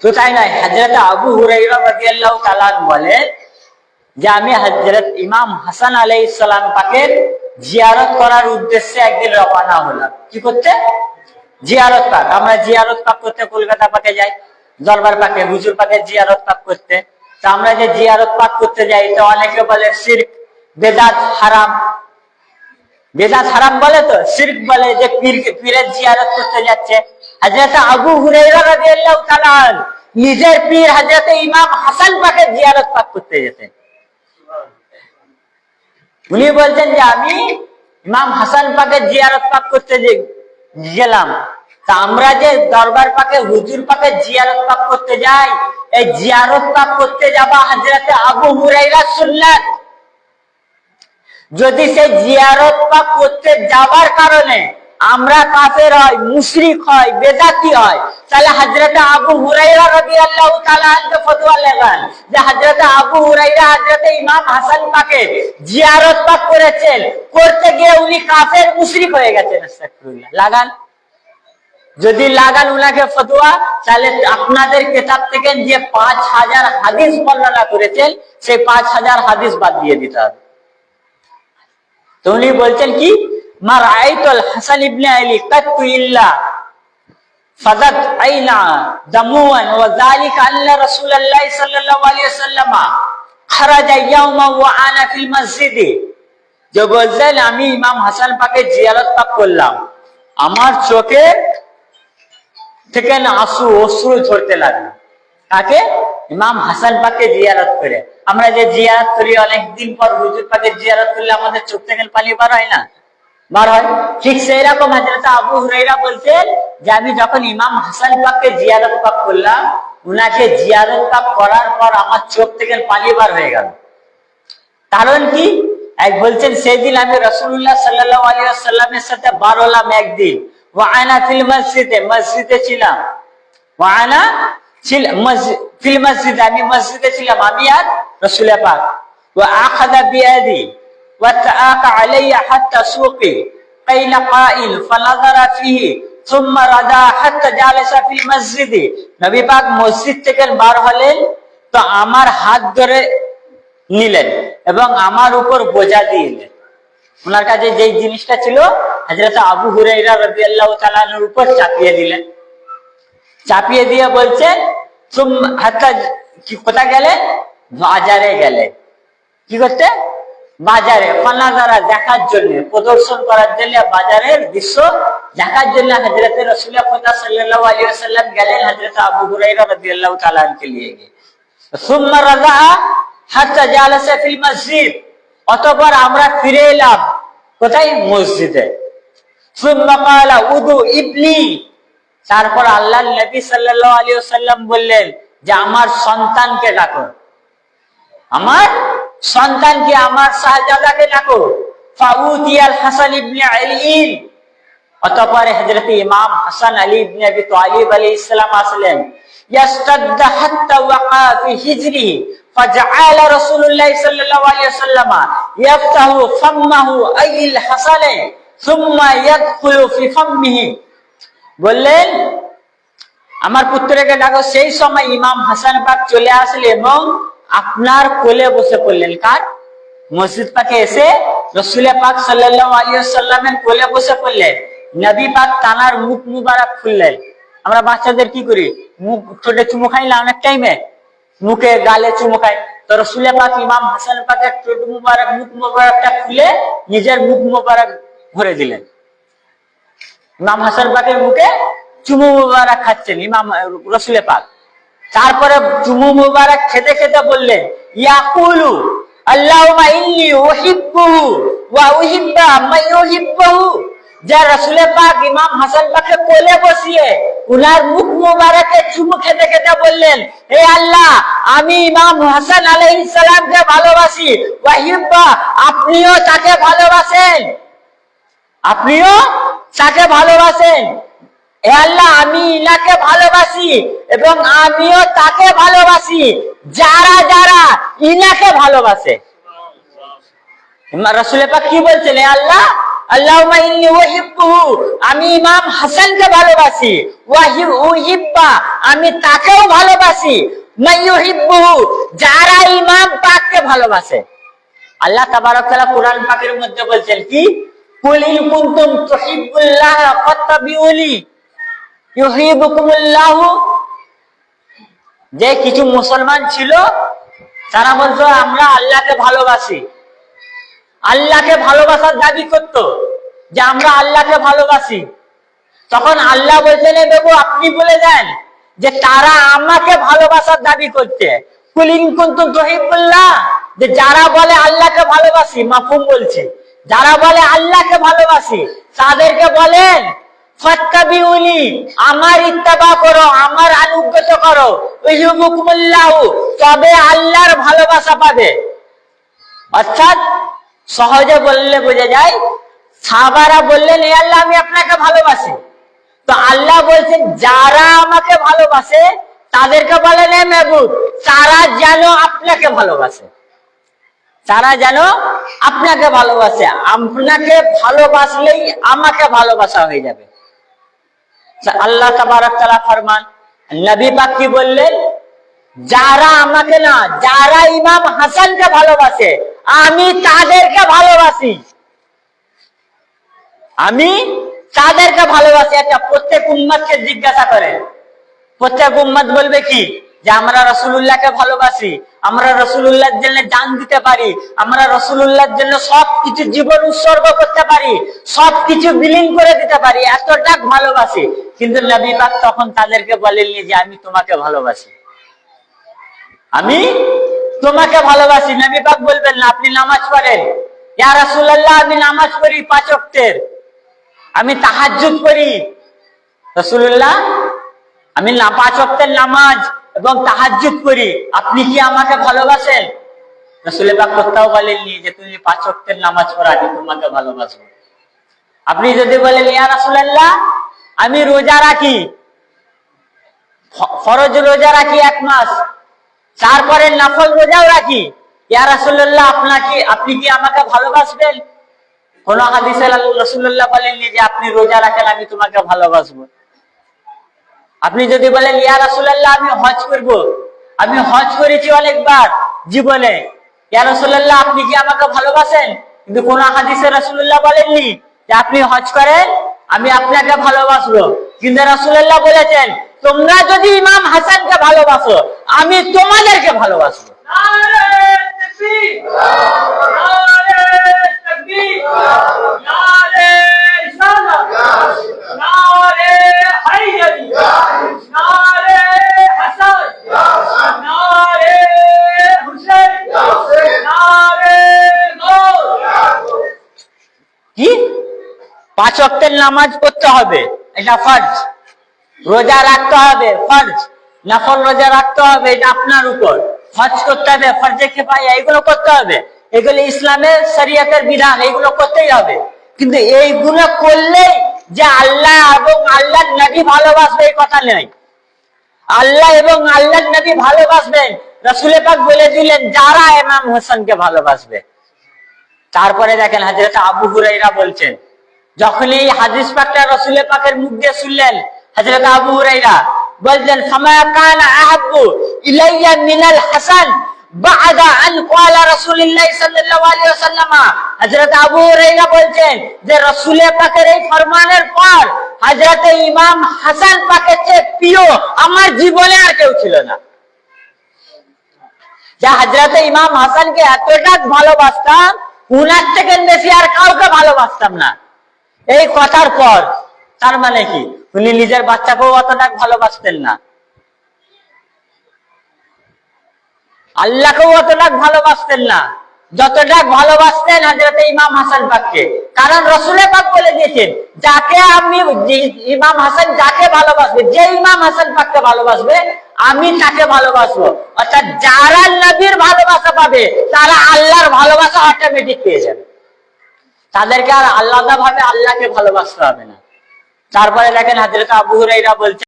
তো হজরত আবু হুরাইরা বলে যে আমি হজরত ইমাম হাসান আলাইহিস সালাম পাকের জিয়ারত করার উদ্দেশ্যে একদিন রওনা হলাম। কি করতে? জিয়ারত পাক। আমরা জিয়ারত পাক করতে কলকাতা পাকে যাই, দরবার পাকে, হুজুর পাকে জিয়ারত পাক করতে। তো আমরা যে জিয়ারত পাক করতে যাই, তো অনেকে বলে শিরক, বেদাত হারাম। বেদাত হারাম বলে তো? শিরক বলে যে পীর পীরের জিয়ারত করতে যাচ্ছে। হযরত আবু হুরায়রা রাদিয়াল্লাহু তাআলা নিজের পীর হযরত ইমাম হাসান পাকের জিয়ারত পাক করতে যেতেন। উনি বলছেন যে, আমি ইমাম হাসান পাকের জিয়ারত পাক করতে গেলাম, তা আমরা যে দরবার পাকে, হুজুর পাকে জিয়ারত পাক করতে যাই, এই জিয়ারত পাক করতে যাবা হযরত আবু হুরায়রা সুন্নাত। যদি সে জিয়ারত পাক করতে যাবার কারণে আমরা কাফের হয়, মুশরিক হয় বেদাতি হয়। তাহলে হযরত আবু হুরাইরা রাদিয়াল্লাহু তাআলা আনকে ফতোয়া লাগান যে হযরত আবু হুরাইরা হযরত ইমাম হাসান পাকে জিয়ারত পাক করেছেন। করতে গিয়ে উনি কাফের, মুশরিক হয়ে গেছেন লাগান। যদি লাগান উনাকে ফতোয়া, তাহলে আপনাদের কেতাব থেকে যে পাঁচ হাজার হাদিস বর্ণনা করেছেন, সেই পাঁচ হাজার হাদিস বাদ দিয়ে দিতে হবে। তো উনি বলছেন কি? আমি ইমাম হাসান পাকে করলাম। আমার চোখে থেকে না আসু অশ্রু ঝরতে লাগল। কাকে ইমাম হাসান পাকে জিয়ারত করে। আমরা যে জিয়ারত করি অনেক দিন পর হুজুর পাকে জিয়ারত করলে আমাদের চোখ থেকে পানি বার হয় না? বার হয়। ঠিক সেই রকম আবু হুরাইরা বলছেন যে, আমি যখন ইমাম হাসান পাককে জিয়ারত পাক করলাম, উনাকে জিয়ারত পাক করার পর আমার চোখ থেকে পানি বার হয়ে গেল। কারণ কি? এক বলছেন, সেদিন আমি রসুল্লাহ সাল্লাহ আলী সাল্লামের সাথে বার হলাম একদিন। ওয়ানা ফিল মসজিদে মসজিদে ছিলাম। ওয়ানা ফিল মসজিদে, আমি মসজিদে ছিলাম, আমি আর রসুল পাক। ওয়া আখাদা বিয়াদি ওয়া তাআকা আলাইয়া হাত্তা সুকি قيل قائل فنظر فيه ثم رجع حتى جالس في المسجد নবী পাক মসজিদ থেকে বার হলেন তো আমার হাত ধরে নিলেন এবং আমার উপর বোঝা দিলেন ওনার কাছে যে জিনিসটা ছিল হাজরত আবু হুরাইরা রাদিয়াল্লাহু তাআলার উপর চাপিয়ে দিলেন চাপিয়ে দিয়ে বলছেন তুম হাত্তা কি কোথা গেলে বাজারে গেলে কি করতে বাজারে ফানাজারা দেখার জন্য, প্রদর্শন করার জন্য, বাজারের দৃশ্য দেখার জন্য হজরত রসুল্লাহ আলাইহি ওয়াসাল্লাম গেলেন হজরত আবু হুরাইরা রাদিয়াল্লাহু নিয়ে আমরা ফিরে এলাম কোথায়? মসজিদে। সুম্মা ক্বালা, উদু ইবনি। তারপর আল্লাহ নবী সাল্লাল্লাহু আলাইহি ওয়াসাল্লাম বললেন যে, আমার সন্তানকে ডাকো। আমার সন্তানকে আমার শাহজাদাকে ডাকো ফাউতিয়াল হাসান ইবনে আলী অতঃপর হযরত ইমাম হাসান আলী ইবনে আবি তালিব আলাইহিস সালাম আসলেন ইয়াস্তাদ্দা হাত্তা ওয়াকা ফি হিজরিহি فجعل رسول الله صلى الله عليه وسلم يفتح فمه اي الحسن ثم يدخل في فمه বললেন আমার পুত্রকে ডাকো সেই সময় ইমাম হাসান পাক চলে আসলে এবং আপনার কোলে বসে পড়লেন কার? মসজিদ পাকে এসে রসুলের পাক সাল্লামের কোলে বসে পড়লেন। নবী পাক তানার মুখ মুবারক খুললেন। আমরা বাচ্চাদের কি করি? মুখ ঠোঁটে চুমু খাই না অনেক টাইমে মুখে গালে চুমু খাই। তো রসুলের পাক ইমাম হাসান পাকের ঠোঁট মুবারক, মুখ মুবারকটা খুলে নিজের মুখ মুবারক ভরে দিলেন। ইমাম হাসান পাকের মুখে চুমু মুবারক খাচ্ছেন ইমাম, রসুলের পাক। তারপরে চুমু মুবারক খেতে খেতে বললেন, ইয়াকুলু, আল্লাহুম্মা ইন্নী উহিব্বুহু ওয়া উহিব্বা মান ইউহিব্বুহু। যা রাসূলের পাক ইমাম হাসান পাককে কোলে বসিয়ে উনার মুখ মুবারকে চুমু খেতে খেতে বললেন, হে আল্লাহ, আমি ইমাম হাসান আলাইহিস সালামকে ভালোবাসি, ওয়াহিব্বা, আপনিও তাকে ভালোবাসেন। আপনিও তাকে ভালোবাসেন? আল্লাহ, আমি ইনাকে ভালোবাসি এবং আমিও তাকে ভালোবাসি। যারা যারা ইনাকে ভালোবাসে। কি বলছেন আল্লাহ? আমি ইমাম হাসানকে ভালোবাসি। ওয়াহি আমি তাকেও ভালোবাসি। যারা ইমাম পাককে ভালোবাসে। আল্লাহ তাবারক কোরআন পাকের মধ্যে বলছেন কি? যে কিছু মুসলমান ছিল, তারা বলতো, আমরা আল্লাহকে ভালোবাসি। আল্লাহকে ভালোবাসার দাবি করত যে, আমরা আল্লাহকে ভালোবাসি। তখন আল্লাহ বলছেন "এ বাবু, আপনি বলে দেন যে, তারা আমাকে ভালোবাসার দাবি তহিবুল্লাহ যে, যারা বলে আল্লাহকে ভালোবাসি, মাফুম বলছে। যারা বলে আল্লাহকে ভালোবাসি, তাদেরকে বলেন আমার ইত্তেবা করো, আমার আনুগত্য করো। তবে আল্লাহর ভালোবাসা পাবে। অর্থাৎ সহজে বললে বোঝা যায়, সাহাবারা বললেন, "এ আল্লাহ, আমি আপনাকে ভালোবাসি। তো আল্লাহ বলছেন, যারা আমাকে ভালোবাসে, তাদেরকে বলেন, "এ মেহবুব, তারা যেন আপনাকে ভালোবাসে। তারা যেন আপনাকে ভালোবাসে। আপনাকে ভালোবাসলেই আমাকে ভালোবাসা হয়ে যাবে। আল্লাহ তাবারক তাআলা ফরমান, নবী পাক কি বললেন? যারা আমাকে না, যারা ইমাম হাসানকে ভালোবাসে, আমি তাদেরকে ভালোবাসি। আমি তাদেরকে ভালোবাসি। একটা প্রত্যেক উম্মতকে জিজ্ঞাসা করে প্রত্যেক উম্মত বলবে কি? যে আমরা রসুল্লাহকে ভালোবাসি। আমরা রসুল্লাহর জন্য জান দিতে পারি, আমরা রসুল্লাহর জন্য সব কিছু জীবন উৎসর্গ করতে পারি সব কিছু বিলীন করে দিতে পারি, এতটা ভালোবাসি। কিন্তু নবী তখন তাদেরকে বলেননি যে, আমি তোমাকে ভালোবাসি। আমি তোমাকে ভালোবাসি? নবী বলবেন, না, আপনি নামাজ পড়েন। ইয়া রাসূলুল্লাহ, আমি নামাজ পড়ি পাঁচ ওয়াক্তের। আমি তাহাজ্জুদ করি রাসূলুল্লাহ, আমি না, পাঁচ ওয়াক্তের নামাজ এবং তাহাজ্জুদ করি। আপনি কি আমাকে ভালোবাসেন? রাসূল পাক কোথাও বলেননি যে তুমি পাঁচ ওয়াক্তের নামাজ পড়ো, আমি তোমাকে ভালোবাসবো। আপনি যদি বলেন, ইয়া আমি রোজা রাখি। ফরজ রোজা রাখি এক মাস। তারপরে নফল রোজাও রাখি। ইয়া রাসূলুল্লাহ আপনাকে আপনি কি আমাকে ভালোবাসবেন? কোন হাদিসে রাসূলুল্লাহ বলেননি যে আপনি রোজা রাখেন, আমি তোমাকে ভালোবাসবো। আপনি যদি বলেন ইয়ার রসুল্লাহ আমি হজ করব। আমি হজ করেছি অনেকবার জীবনে। ইয়া রাসুল্লাহ আপনি কি আমাকে ভালোবাসেন? কিন্তু কোন হাদিসে রসুল্লাহ বলেননি যে আপনি হজ করেন, আমি আপনাকে ভালোবাসবো। কিন্তু রসুল্লাহ বলেছেন, তোমরা যদি ইমাম হাসানকে ভালোবাসো, আমি তোমাদেরকে ভালোবাসবো। নারে অক্টের নামাজ পড়তে হবে। এটা ফর্জ। রোজা রাখতে হবে, ফর্জ। নফল রোজা রাখতে হবে, এটা আপনার উপর। হজ করতে হবে, ফর্জে খেপাই এইগুলো করতে হবে। এগুলো ইসলামের শরীয়তের বিধান এইগুলো করতেই হবে। কিন্তু এইগুলো করলেই যে আল্লাহ এবং আল্লাহ নবী ভালোবাসবে, এই কথা নেই আল্লাহ এবং আল্লাহ নবী ভালোবাসবেন। রসুল পাক বলে দিলেন, যারা ইমাম হোসেনকে ভালোবাসবে। তারপরে দেখেন হাজরত আবু হুরাইরা বলছেন যখন এই হাদিস পাকটা রসুল পাকের মুখ দিয়ে শুনলেন, হযরত আবু হুরাইরা বলছেন ফামা কানা আহাব্বু ইলাইয়া মিনাল হাসান হযরত হযরত ইমাম হাসান চেয়ে প্রিয় আমার জীবনে আর কেউ ছিল না। যা হজরত ইমাম হাসানকে এতটা ভালোবাসতাম, উনার থেকে বেশি আর কাউকে ভালোবাসতাম না। এই কথার পর, তার মানে কি? উনি নিজের বাচ্চাকেও অতটা ভালোবাসতেন না। আল্লাহকেও অতটা ভালোবাসতেন না। যতটা ভালোবাসতেন হাজরত ইমাম হাসান পাককে। কারণ রসুলের পাক বলে দিয়েছেন, যাকে আমি ইমাম হাসান যাকে ভালোবাসবে, যে ইমাম হাসান পাককে ভালোবাসবে, আমি তাকে ভালোবাসবো। অর্থাৎ যারা নবীর ভালোবাসা পাবে, তারা আল্লাহর ভালোবাসা অটোমেটিক পেয়ে যাবে। তাদেরকে আর আলাদা ভাবে আল্লাহকে ভালোবাসতে হবে না। তারপরে দেখেন হাজরত আবু হুরাইরা বলছে